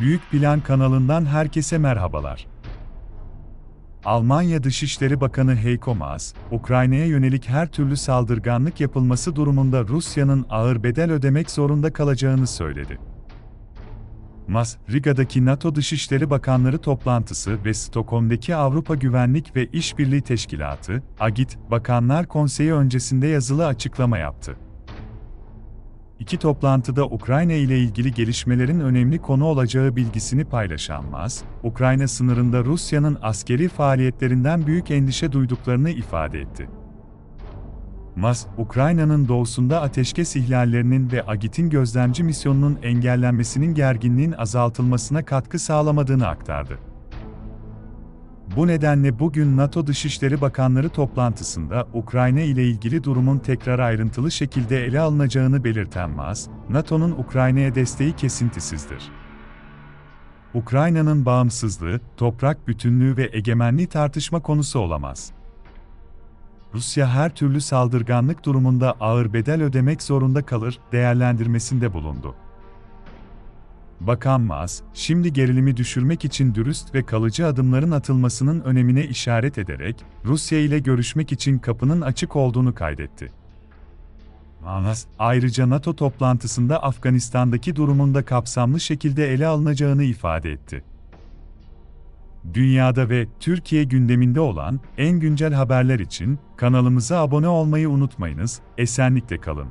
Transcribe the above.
Büyük Plan kanalından herkese merhabalar. Almanya Dışişleri Bakanı Heiko Maas, Ukrayna'ya yönelik her türlü saldırganlık yapılması durumunda Rusya'nın ağır bedel ödemek zorunda kalacağını söyledi. Maas, Riga'daki NATO Dışişleri Bakanları toplantısı ve Stockholm'daki Avrupa Güvenlik ve İşbirliği Teşkilatı, AGİT, Bakanlar Konseyi öncesinde yazılı açıklama yaptı. İki toplantıda Ukrayna ile ilgili gelişmelerin önemli konu olacağı bilgisini paylaşan Mas, Ukrayna sınırında Rusya'nın askeri faaliyetlerinden büyük endişe duyduklarını ifade etti. Mas, Ukrayna'nın doğusunda ateşkes ihlallerinin ve AGİT'in gözlemci misyonunun engellenmesinin gerginliğin azaltılmasına katkı sağlamadığını aktardı. Bu nedenle bugün NATO Dışişleri Bakanları toplantısında Ukrayna ile ilgili durumun tekrar ayrıntılı şekilde ele alınacağını belirten Mas, NATO'nun Ukrayna'ya desteği kesintisizdir. Ukrayna'nın bağımsızlığı, toprak bütünlüğü ve egemenliği tartışma konusu olamaz. Rusya her türlü saldırganlık durumunda ağır bedel ödemek zorunda kalır, değerlendirmesinde bulundu. Bakan Maas, şimdi gerilimi düşürmek için dürüst ve kalıcı adımların atılmasının önemine işaret ederek, Rusya ile görüşmek için kapının açık olduğunu kaydetti. Maas, ayrıca NATO toplantısında Afganistan'daki durumun da kapsamlı şekilde ele alınacağını ifade etti. Dünyada ve Türkiye gündeminde olan en güncel haberler için kanalımıza abone olmayı unutmayınız, esenlikle kalın.